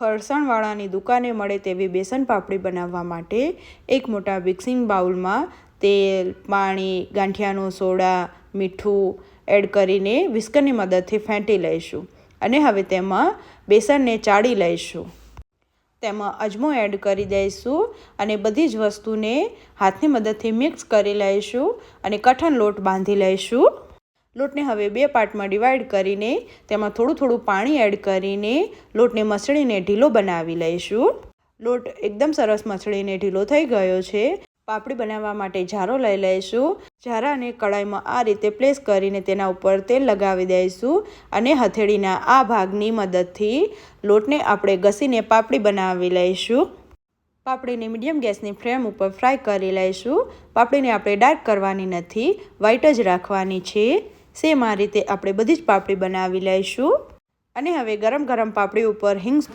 ફરસાણવાળાની દુકાને મળે તેવી બેસન પાપડી બનાવવા માટે એક મોટા મિક્સિંગ બાઉલમાં તેલ, પાણી, ગાંઠિયાનો સોડા, મીઠું એડ કરીને વિસ્કરની મદદથી ફેંટી લઈશું અને હવે તેમાં બેસનને ચાળી લઈશું. તેમાં અજમો એડ કરી દઈશું અને બધી જ વસ્તુને હાથની મદદથી મિક્સ કરી લઈશું અને કઠણ લોટ બાંધી લઈશું. લોટને હવે બે પાર્ટમાં ડિવાઈડ કરીને તેમાં થોડું થોડું પાણી એડ કરીને લોટને મસળીને ઢીલો બનાવી લઈશું. લોટ એકદમ સરસ મસળીને ઢીલો થઈ ગયો છે. પાપડી બનાવવા માટે જારો લઈ લઈશું. જારાને કડાઈમાં આ રીતે પ્લેસ કરીને તેના ઉપર તેલ લગાવી દઈશું અને હથેળીના આ ભાગની મદદથી લોટને આપણે ઘસીને પાપડી બનાવી લઈશું. પાપડીને મીડિયમ ગેસની ફ્લેમ ઉપર ફ્રાય કરી લઈશું. પાપડીને આપણે ડાર્ક કરવાની નથી, વ્હાઈટ જ રાખવાની છે. સેમ આ રીતે આપણે બધી જ પાપડી બનાવી લઈશું. અને હવે ગરમ ગરમ પાપડી ઉપર હિંગ